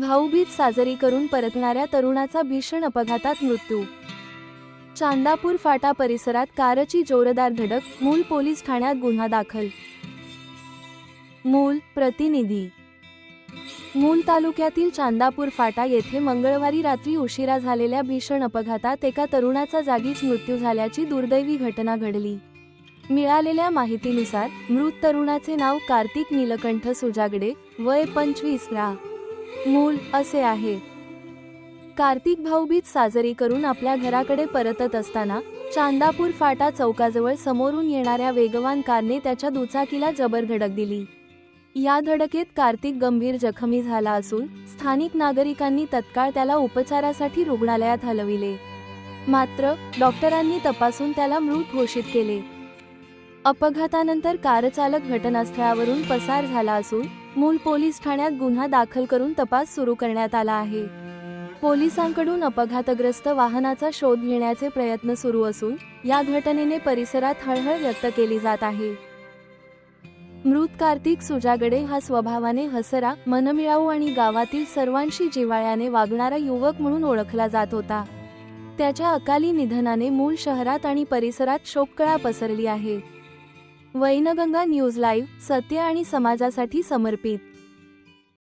भाऊबीज साजरी करून परतणाऱ्या तरुणाचा भीषण अपघातात मृत्यू. चांदापूर फाटा परिसरात कारची जोरदार धडक मूल पोलीस ठाण्यात गुन्हा दाखल. मूल प्रतिनिधी. मूल तालुक्यातील चांदापूर फाटा येथे मंगळवारी रात्री उशिरा झालेल्या भीषण अपघातात एका तरुणाचा जागीच मृत्यू झाल्याची दुर्दैवी घटना घडली. मिळालेल्या माहितीनुसार मृत तरुणाचे नाव कार्तिक नीलकंठ सुजागडे वय पंचवीस रा. मूल असे आहे. कार्तिक भाऊबीज साजरी करून आपल्या घराकडे परतत असताना चांदापूर फाटा चौकाजवळ समोरून येणाऱ्या वेगवान कारने त्याच्या दुचाकीला जबर धडक दिली. या धडकेत कार्तिक गंभीर जखमी झाला असून स्थानिक नागरिकांनी तत्काळ त्याला उपचारासाठी रुग्णालयात हलविले. मात्र डॉक्टरांनी तपासून त्याला मृत घोषित केले. अपघातानंतर कारचालक घटनास्थळावरून पसार झाला असून मूल पोलीस ठाण्यात गुन्हा दाखल करून तपास सुरू करण्यात आला आहे. पोलिसांकडून अपघातग्रस्त वाहनाचा शोध घेण्याचे प्रयत्न सुरू असून या घटनेने परिसरात हळहळ व्यक्त केली जात आहे. मृत कार्तिक सुजागडे हा स्वभावाने हसरा मनमिळाऊ आणि गावातील सर्वांशी जिव्हाळ्याने वागणारा युवक म्हणून ओळखला जात होता. त्याच्या अकाली निधनाने मूल शहरात आणि परिसरात शोककळा पसरली आहे. वैनगंगा न्यूज लाईव्ह सत्य आणि समाजासाठी समर्पित.